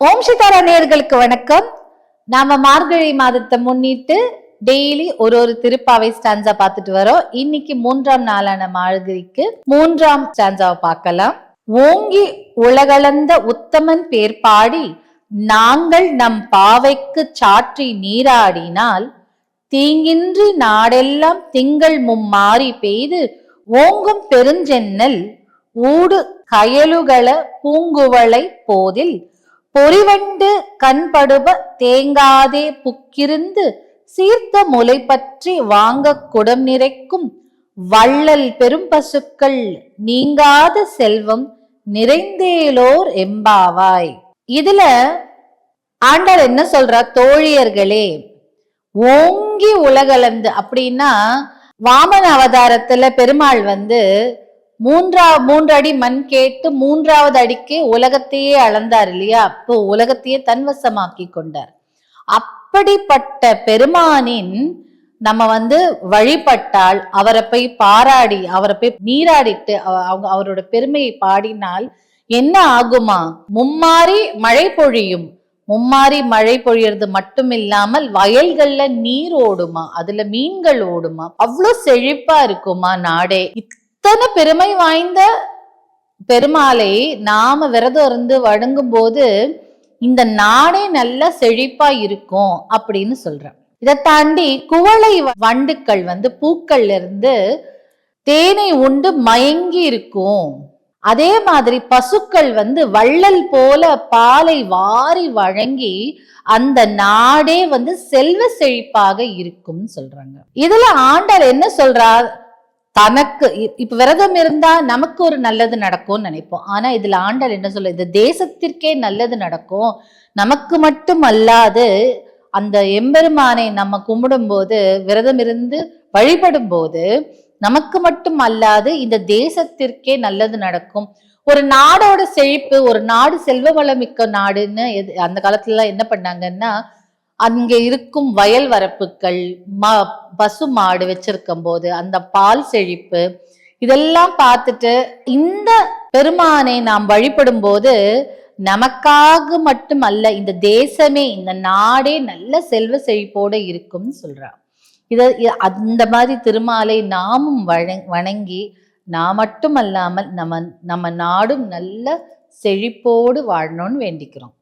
ஓம் சிதாரா நேர்களுக்கு வணக்கம். நாம மார்கழி மாதத்தை முன்னிட்டு டெய்லி ஒரு ஒரு திருப்பாவை ஸ்டான்ஸா பார்த்துட்டு வரோம். இன்னைக்கு மூன்றாம் நாளான மார்கழிக்கு மூன்றாம் ஸ்டான்ஸாவை பார்க்கலாம். ஓங்கி உலகளந்த உத்தமன் பேர் பாடி நாங்கள் நம் பாவைக்கு சாற்றி நீராடினால் தீங்கின்றி நாடெல்லாம் திங்கள் மும்மாறி பெய்து ஓங்கும் பெருஞ்சென்னல் ஊடு கயலுகள பூங்குவளை போதில் பொறிவண்டு கண்படுப தேங்காதே புக்கிருந்து சீர்த்த முலை பற்றி வாங்க குடம் நிறைக்கும் வள்ளல் பெரும் பசுக்கள் நீங்காத செல்வம் நிறைந்தேலோர் எம்பாவாய். இதுல ஆண்டாள் என்ன சொல்றா? தோழியர்களே ஓங்கி உலகளந்து அப்படின்னா வாமன அவதாரத்துல பெருமாள் வந்து மூன்றா மூன்று அடி மண் கேட்டு மூன்றாவது அடிக்கு உலகத்தையே அளந்தார் இல்லையா? அப்போ உலகத்தையே தன்வசமாக்கி கொண்டார். அப்படிப்பட்ட பெருமானின் நம்ம வந்து வழிபட்டால் அவரை போய் பாராடி அவரை போய் நீராடிட்டு அவங்க அவரோட பெருமையை பாடினால் என்ன ஆகுமா? மும்மாறி மழை பொழியும். மும்மாரி மழை பொழியறது மட்டும் இல்லாமல் வயல்கள்ல நீர் ஓடுமா? அதுல மீன்கள் ஓடுமா? அவ்வளவு செழிப்பா இருக்குமா நாடே? இத்தனை பெருமை வாய்ந்த பெருமாளை நாம விரதம் இருந்து வழங்கும் போது இந்த நாடே நல்லா செழிப்பா இருக்கும் அப்படின்னு சொல்றேன். இதை தாண்டி குவளை வண்டுக்கள் வந்து பூக்கள்ல இருந்து தேனை உண்டு மயங்கி இருக்கும். அதே மாதிரி பசுக்கள் வந்து வள்ளல் போல பாலை வாரி வழங்கி அந்த நாடே வந்து செல்வ செழிப்பாக இருக்கும்னு சொல்றாங்க. இதுல ஆண்டாள் என்ன சொல்றா தனக்கு இ- இப்ப விரதம் இருந்தா நமக்கு ஒரு நல்லது நடக்கும்னு நினைப்போம். ஆனா இதுல ஆண்டல் என்ன சொல்ல இந்த தேசத்திற்கே நல்லது நடக்கும். நமக்கு மட்டும் அல்லாது அந்த எம்பெருமானை நம்ம கும்பிடும்போது விரதம் இருந்து வழிபடும் போது நமக்கு மட்டும் அல்லாது இந்த தேசத்திற்கே நல்லது நடக்கும். ஒரு நாடோட செழிப்பு ஒரு நாடு செல்வ வளமிக்க நாடுன்னு எது அந்த காலத்துல என்ன பண்ணாங்கன்னா அங்கே இருக்கும் வயல் வரப்புகள் ம பசு மாடு வச்சிருக்கும் போது அந்த பால் செழிப்பு இதெல்லாம் பார்த்துட்டு இந்த பெருமானை நாம் வழிபடும் போது நமக்காக மட்டும் அல்ல இந்த தேசமே இந்த நாடே நல்ல செல்வ செழிப்போடு இருக்கும்னு சொல்றா. இத அந்த மாதிரி திருமாலை நாமும் வணங்கி நான் மட்டும் அல்லாமல் நம்ம நம்ம நாடும் நல்ல செழிப்போடு வாழணும்னு வேண்டிக்கிறோம்.